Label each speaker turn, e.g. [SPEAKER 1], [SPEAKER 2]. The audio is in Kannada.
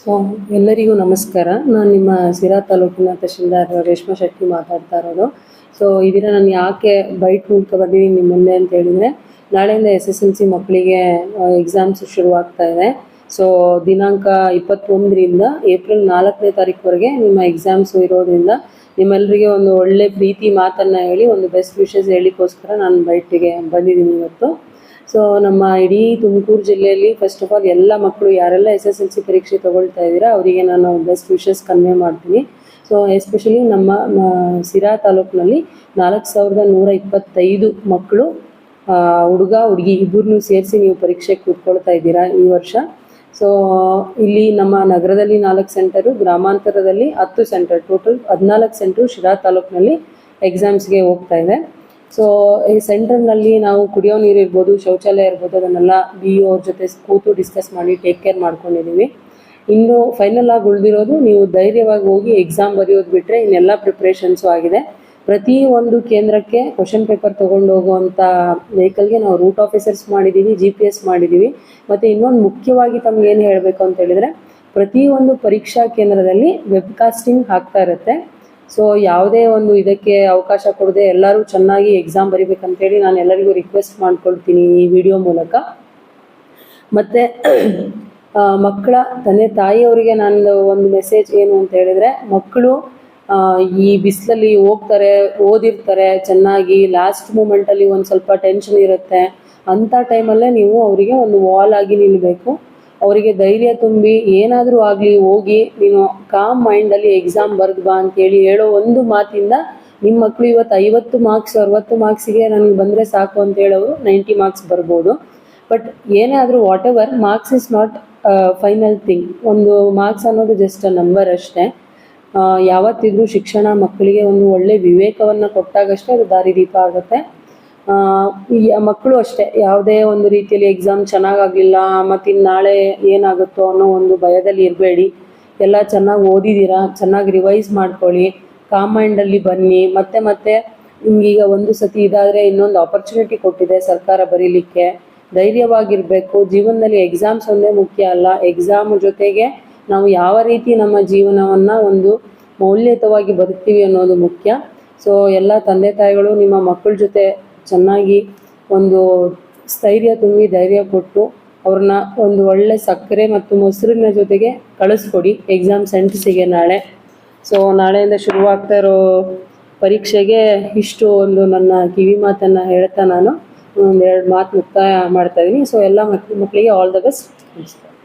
[SPEAKER 1] ಸೊ ಎಲ್ಲರಿಗೂ ನಮಸ್ಕಾರ. ನಾನು ನಿಮ್ಮ ಸಿರಾ ತಾಲೂಕಿನ ತಹಶೀಲ್ದಾರ್ ರೇಷ್ಮಾ ಶೆಟ್ಟಿ ಮಾತಾಡ್ತಾ ಇರೋದು. ಸೊ ಇದನ್ನ ನಾನು ಯಾಕೆ ಬೈಟ್ ಮೂಲಕ ಬಂದಿದ್ದೀನಿ ನಿಮ್ಮ ಮುಂದೆ ಅಂತ ಹೇಳಿದರೆ, ನಾಳೆಯಿಂದ ಎಸ್ ಎಸ್ ಎಲ್ ಸಿ ಮಕ್ಕಳಿಗೆ ಎಕ್ಸಾಮ್ಸ್ ಶುರುವಾಗ್ತಾ ಇದೆ. ಸೊ ದಿನಾಂಕ ಇಪ್ಪತ್ತೊಂದರಿಂದ ಏಪ್ರಿಲ್ ನಾಲ್ಕನೇ ತಾರೀಕುವರೆಗೆ ನಿಮ್ಮ ಎಕ್ಸಾಮ್ಸು ಇರೋದ್ರಿಂದ ನಿಮ್ಮೆಲ್ಲರಿಗೆ ಒಂದು ಒಳ್ಳೆ ಪ್ರೀತಿ ಮಾತನ್ನು ಹೇಳಿ, ಒಂದು ಬೆಸ್ಟ್ ವಿಷಸ್ ಹೇಳಿಕೋಸ್ಕರ ನಾನು ಬೈಟಿಗೆ ಬಂದಿದ್ದೀನಿ ಇವತ್ತು. ಸೊ ನಮ್ಮ ಇಡೀ ತುಮಕೂರು ಜಿಲ್ಲೆಯಲ್ಲಿ ಫಸ್ಟ್ ಆಫ್ ಆಲ್ ಎಲ್ಲ ಮಕ್ಕಳು ಯಾರೆಲ್ಲ ಎಸ್ ಎಸ್ ಎಲ್ ಸಿ ಪರೀಕ್ಷೆ ತಗೊಳ್ತಾ ಇದ್ದೀರಾ ಅವರಿಗೆ ನಾನು ಬೆಸ್ಟ್ ವಿಶಸ್ ಕನ್ವೆ ಮಾಡ್ತೀನಿ. ಸೊ ಎಸ್ಪೆಷಲಿ ನಮ್ಮ ಸಿರಾ ತಾಲೂಕಿನಲ್ಲಿ ನಾಲ್ಕು ಸಾವಿರದ ನೂರ ಇಪ್ಪತ್ತೈದು ಮಕ್ಕಳು ಹುಡುಗ, ಹುಡುಗಿ ಇಬ್ಬರನ್ನೂ ಸೇರಿಸಿ ನೀವು ಪರೀಕ್ಷೆಗೆ ಕೂತ್ಕೊಳ್ತಾ ಇದ್ದೀರಾ ಈ ವರ್ಷ. ಸೊ ಇಲ್ಲಿ ನಮ್ಮ ನಗರದಲ್ಲಿ ನಾಲ್ಕು ಸೆಂಟರು ಗ್ರಾಮಾಂತರದಲ್ಲಿ ಹತ್ತು ಸೆಂಟರ್ ಟೋಟಲ್ ಹದಿನಾಲ್ಕು ಸೆಂಟರು ಶಿರಾ ತಾಲೂಕಿನಲ್ಲಿ ಎಕ್ಸಾಮ್ಸ್ಗೆ ಹೋಗ್ತಾ ಇದೆ. ಸೊ ಈ ಸೆಂಟರ್ನಲ್ಲಿ ನಾವು ಕುಡಿಯೋ ನೀರು ಇರ್ಬೋದು, ಶೌಚಾಲಯ ಇರ್ಬೋದು, ಅದನ್ನೆಲ್ಲ ಬಿ ಅವ್ರ ಜೊತೆ ಕೂತು ಡಿಸ್ಕಸ್ ಮಾಡಿ ಟೇಕ್ ಕೇರ್ ಮಾಡ್ಕೊಂಡಿದ್ದೀವಿ ಇನ್ನು ಫೈನಲ್ ಆಗಿ ಉಳಿದಿರೋದು, ನೀವು ಧೈರ್ಯವಾಗಿ ಹೋಗಿ ಎಕ್ಸಾಮ್ ಬರೆಯೋದು ಬಿಟ್ಟರೆ ಇನ್ನೆಲ್ಲ ಪ್ರಿಪ್ರೇಷನ್ಸು ಆಗಿದೆ. ಪ್ರತಿ ಒಂದು ಕೇಂದ್ರಕ್ಕೆ ಕ್ವಶನ್ ಪೇಪರ್ ತೊಗೊಂಡು ಹೋಗುವಂಥ ವೆಹಿಕಲ್ಗೆ ನಾವು ರೂಟ್ ಆಫೀಸರ್ಸ್ ಮಾಡಿದ್ದೀವಿ ಜಿ ಪಿ ಎಸ್ ಮಾಡಿದ್ದೀವಿ ಮತ್ತು ಇನ್ನೊಂದು ಮುಖ್ಯವಾಗಿ ತಮ್ಗೆ ಏನು ಹೇಳಬೇಕು ಅಂತ ಹೇಳಿದರೆ ಪ್ರತಿಯೊಂದು ಪರೀಕ್ಷಾ ಕೇಂದ್ರದಲ್ಲಿ ವೆಬ್ಕಾಸ್ಟಿಂಗ್ ಆಗ್ತಾ ಇರುತ್ತೆ. ಸೊ ಯಾವುದೇ ಒಂದು ಇದಕ್ಕೆ ಅವಕಾಶ ಕೊಡದೆ ಎಲ್ಲರೂ ಚೆನ್ನಾಗಿ ಎಕ್ಸಾಮ್ ಬರಿಬೇಕಂತೇಳಿ ನಾನು ಎಲ್ಲರಿಗೂ ರಿಕ್ವೆಸ್ಟ್ ಮಾಡ್ಕೊಳ್ತೀನಿ ಈ ವಿಡಿಯೋ ಮೂಲಕ. ಮತ್ತು ಮಕ್ಕಳ ತಂದೆ ತಾಯಿಯವರಿಗೆ ನಂದು ಒಂದು ಮೆಸೇಜ್ ಏನು ಅಂತ ಹೇಳಿದರೆ, ಮಕ್ಕಳು ಈ ಬಿಸಿಲಲ್ಲಿ ಹೋಗ್ತಾರೆ, ಓದಿರ್ತಾರೆ, ಚೆನ್ನಾಗಿ ಲಾಸ್ಟ್ ಮೂಮೆಂಟಲ್ಲಿ ಒಂದು ಸ್ವಲ್ಪ ಟೆನ್ಷನ್ ಇರುತ್ತೆ, ಅಂಥ ಟೈಮಲ್ಲೇ ನೀವು ಅವರಿಗೆ ಒಂದು ವಾಲ್ ಆಗಿ ನಿಲ್ಲಬೇಕು ಅವರಿಗೆ ಧೈರ್ಯ ತುಂಬಿ ಏನಾದರೂ ಆಗಲಿ ಹೋಗಿ ನೀನು ಕಾಮ್ ಮೈಂಡಲ್ಲಿ ಎಕ್ಸಾಮ್ ಬರೆದು ಬಾ ಅಂತೇಳಿ ಹೇಳೋ ಒಂದು ಮಾತಿಂದ ನಿಮ್ಮ ಮಕ್ಕಳು ಇವತ್ತು ಐವತ್ತು ಮಾರ್ಕ್ಸ್ ಅರವತ್ತು ಮಾರ್ಕ್ಸಿಗೆ ನನಗೆ ಬಂದರೆ ಸಾಕು ಅಂತ ಹೇಳೋರು ನೈಂಟಿ ಮಾರ್ಕ್ಸ್ ಬರ್ಬೋದು. ಬಟ್ ಏನೇ ಆದರೂ whatever marks is not final thing ಒಂದು ಮಾರ್ಕ್ಸ್ ಅನ್ನೋದು ಜಸ್ಟ್ ಅ ನಂಬರ್ ಅಷ್ಟೇ. ಯಾವತ್ತಿದ್ರೂ ಶಿಕ್ಷಣ ಮಕ್ಕಳಿಗೆ ಒಂದು ಒಳ್ಳೆ ವಿವೇಕವನ್ನು ಕೊಟ್ಟಾಗಷ್ಟೇ ಅದು ದಾರಿದೀಪ ಆಗುತ್ತೆ. ಮಕ್ಕಳು ಅಷ್ಟೇ, ಯಾವುದೇ ಒಂದು ರೀತಿಯಲ್ಲಿ ಎಕ್ಸಾಮ್ ಚೆನ್ನಾಗಾಗಲಿಲ್ಲ ಮತ್ತು ಇನ್ನು ನಾಳೆ ಏನಾಗುತ್ತೋ ಅನ್ನೋ ಒಂದು ಭಯದಲ್ಲಿ ಇರಬೇಡಿ. ಎಲ್ಲ ಚೆನ್ನಾಗಿ ಓದಿದ್ದೀರಾ ಚೆನ್ನಾಗಿ ರಿವೈಸ್ ಮಾಡ್ಕೊಳ್ಳಿ ಕಾಮೈಂಡಲ್ಲಿ ಮೈಂಡಲ್ಲಿ ಬನ್ನಿ, ಮತ್ತೆ ಮತ್ತೆ ನಿಮ್ಗೀಗ ಒಂದು ಸತಿ ಇದಾದರೆ ಇನ್ನೊಂದು ಆಪರ್ಚುನಿಟಿ ಕೊಟ್ಟಿದೆ ಸರ್ಕಾರ ಬರೀಲಿಕ್ಕೆ. ಧೈರ್ಯವಾಗಿರಬೇಕು, ಜೀವನದಲ್ಲಿ ಎಕ್ಸಾಮ್ಸ್ ಒಂದೇ ಮುಖ್ಯ ಅಲ್ಲ. ಎಕ್ಸಾಮ್ ಜೊತೆಗೆ ನಾವು ಯಾವ ರೀತಿ ನಮ್ಮ ಜೀವನವನ್ನು ಒಂದು ಮೌಲ್ಯಯುತವಾಗಿ ಬದುಕ್ತೀವಿ ಅನ್ನೋದು ಮುಖ್ಯ. ಸೊ ಎಲ್ಲ ತಂದೆ ತಾಯಿಗಳು ನಿಮ್ಮ ಮಕ್ಕಳ ಜೊತೆ ಚೆನ್ನಾಗಿ ಒಂದು ಸ್ಥೈರ್ಯ ತುಂಬಿ ಧೈರ್ಯ ಕೊಟ್ಟು ಅವ್ರನ್ನ ಒಂದು ಒಳ್ಳೆ ಸಕ್ಕರೆ ಮತ್ತು ಮೊಸರಿನ ಜೊತೆಗೆ ಕಳಿಸ್ಕೊಡಿ. ಎಕ್ಸಾಮ್ ಸೆಂಟರ್ಸಿಗೆ ನಾಳೆ. ಸೊ ನಾಳೆಯಿಂದ ಶುರುವಾಗ್ತಾ ಇರೋ ಪರೀಕ್ಷೆಗೆ ಇಷ್ಟು ಒಂದು ನನ್ನ ಕಿವಿ ಮಾತನ್ನು ಹೇಳ್ತಾ ನಾನು. ಒಂದೆರಡು ಮಾತು ಮುಕ್ತಾಯ ಮಾಡ್ತಾ ಇದ್ದೀನಿ ಸೊ ಎಲ್ಲ ಮಕ್ಳು ಮಕ್ಕಳಿಗೆ ಆಲ್ ದ ಬೆಸ್ಟ್ ನಮಸ್ಕಾರ